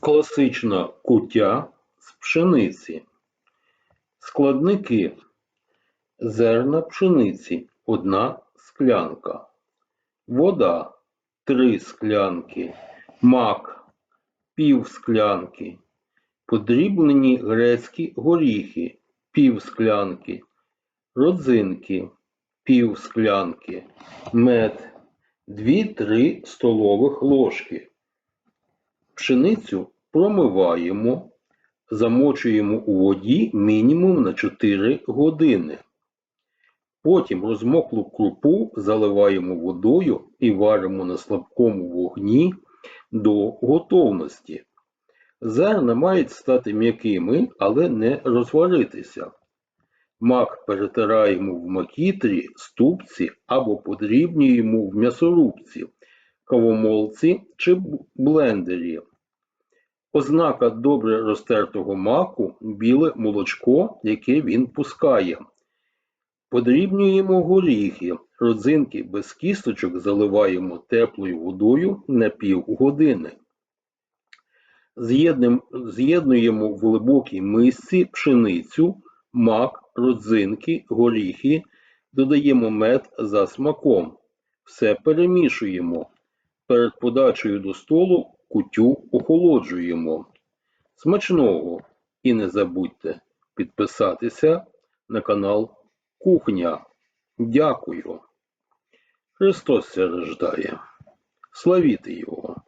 Класична куття з пшениці. Складники. Зерна пшениці – одна склянка. Вода – три склянки. Мак – пів склянки. Подріблені грецькі горіхи – пів склянки. Родзинки – пів склянки. Мед – 2-3 столових ложки. Пшеницю промиваємо, замочуємо у воді мінімум на 4 години. Потім розмоклу крупу заливаємо водою і варимо на слабкому вогні до готовності. Зерна мають стати м'якими, але не розваритися. Мак перетираємо в макітрі, ступці або подрібнюємо в м'ясорубці, кавомолці чи блендері. Ознака добре розтертого маку – біле молочко, яке він пускає. Подрібнюємо горіхи, родзинки без кісточок заливаємо теплою водою на півгодини. З'єднуємо в глибокій мисці пшеницю, мак, родзинки, горіхи, додаємо мед за смаком. Все перемішуємо. Перед подачею до столу кутю охолоджуємо. Смачного! І не забудьте підписатися на канал Кухня. Дякую. Христос рождає. Славіти Його!